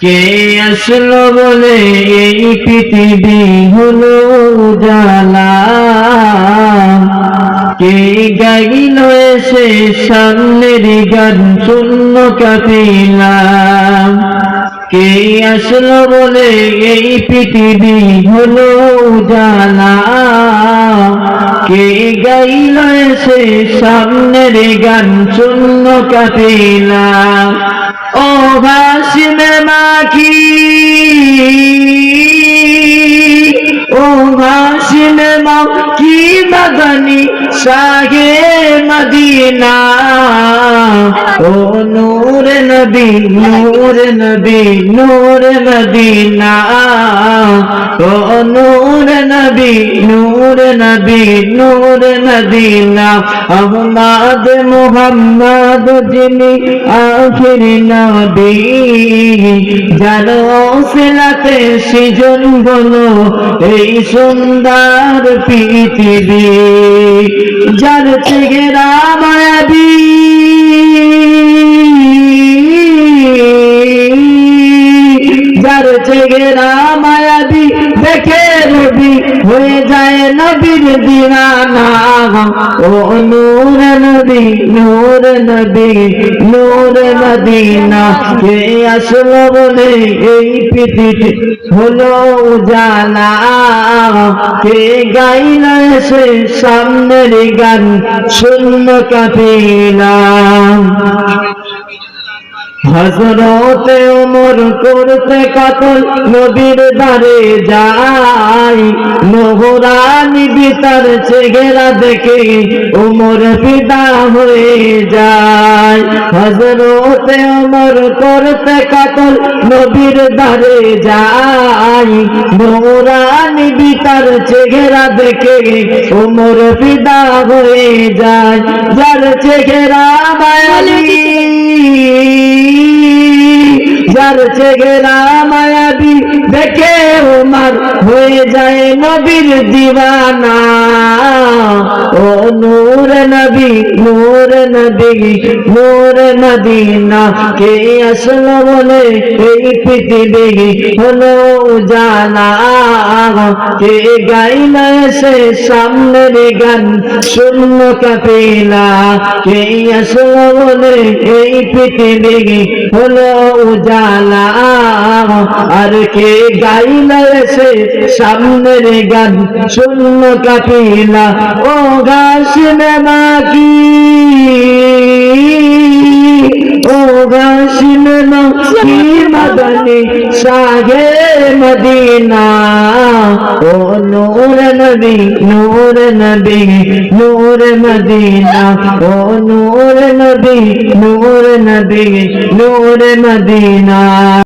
কে আসলো বলে এই পৃথিবী হলো জালা কে গাইল এসে সামনের গান শূন্য কাপিলা কে আসলো বলে এই পৃথিবী হলো জালা কে গাইল এসে সামনের গান শূন্য কাপিলা ও ভাসিমে মাখি ভাসিমে না মদনী শাহে মদিনা। ও নূর নবী নূর নবী, নূর মদিনা। ও নূর নবী নূর নবী, নূর মদিনা। আহমদ মুহাম্মদ যিনি আখির নবী। যার সিলাতে সৃজন বলো এই সুন্দর পৃথিবী। যার চেহারা মায়াবী রবি হয়ে যায় নবীর দিওয়ানা। ও নূর নবী নূর নবী, নূর মদিনা। কে আসলো বলে এই পৃথিবী হলো জানা কে গাইল সে সামনের গান শূন্য কাপিলাম হজরতে ওমর করতে কাতল নবীর দ্বারে যাই মোহরানি বিতার চেহারা দেখে ওমর পিতা হয়ে যায়। হজরতে ওমর করতে কাতল নবীর দ্বারে যাই মোহরানি বিতার চেহারা দেখে ওমর পিতা হয়ে যায়। যার চেহারা মায়ালি। যার চেহারা মায়াবী দেখে উমার হয়ে যায় নবীর দিওয়ানা। ও নূর নবী নূর নবী, নূর মদিনা কে আসলো বলে এই পৃথিবী? হলো জানা। কে গাইল সে সামনের গান? শূন্য কাপিলা কে আসলো বলে এই পৃথিবী? হলো উজালা আর কে গাইল সে সামনের গান শূন্য কাপিলা ও ঘাস নাকি ও ঘাস মাকি মদনী। সাগে মদিনা। ও নূর নবী নূর নবী, নূর মদিনা। ও নূর নবী নূর নবী, নূর মদিনা।